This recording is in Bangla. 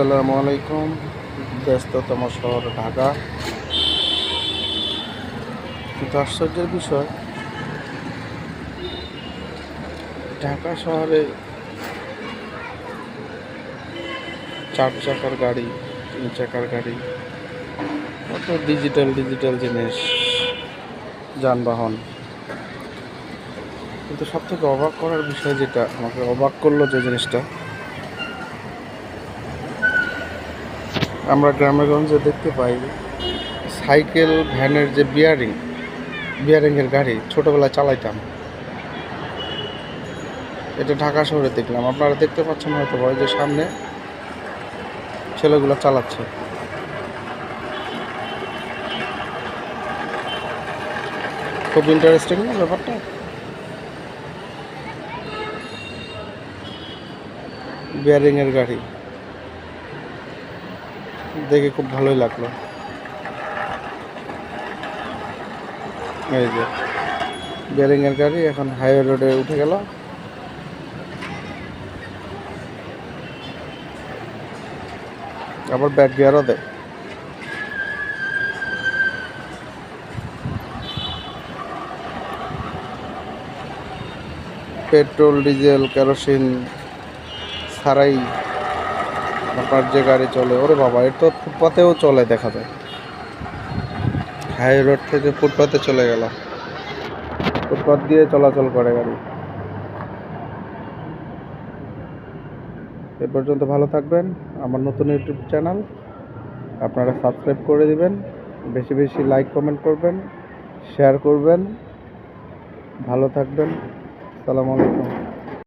আসসালামু আলাইকুম, ব্যস্ততম শহর ঢাকা। কিন্তু আশ্চর্যের বিষয়, ঢাকা শহরে চার চাকার গাড়ি, তিন চাকার গাড়ি, কত ডিজিটাল ডিজিটাল জিনিস, যানবাহন। কিন্তু সবথেকে অবাক করার বিষয় যেটা, আমাকে অবাক করল যে জিনিসটা আমরা গ্রামেগঞ্জে দেখতে পাই সাইকেল, ভ্যানের যে বিয়ারিং বিয়ারিংয়ের গাড়ি, ছোটোবেলায় চালাইতাম। এটা ঢাকা শহরে দেখলাম। আপনারা দেখতে পাচ্ছেন হয়তো ওই যে সামনে ছেলেগুলো চালাচ্ছে। খুব ইন্টারেস্টিং না ব্যাপারটা? বিয়ারিংয়ের গাড়ি। দেখে খুব ভালোই লাগল। এই যে বিয়ারিংয়ের গাড়ি এখন হাইওয়ে রোডে উঠে গেল। আবার ব্যাক গিয়ারও দেয়। পেট্রোল, ডিজেল, কেরোসিন ছাড়াই আপনার যে গাড়ি চলে, ওরে বাবা, এর তো ফুটপাতেও চলে দেখা যায়। হাই রোড থেকে ফুটপাতে চলে গেল। ফুটপাত দিয়ে চলাচল করে গাড়ি। এ পর্যন্ত ভালো থাকবেন। আমার নতুন ইউটিউব চ্যানেল, আপনারা সাবস্ক্রাইব করে দিবেন। বেশি বেশি লাইক, কমেন্ট করবেন, শেয়ার করবেন। ভালো থাকবেন। সালামু আলাইকুম।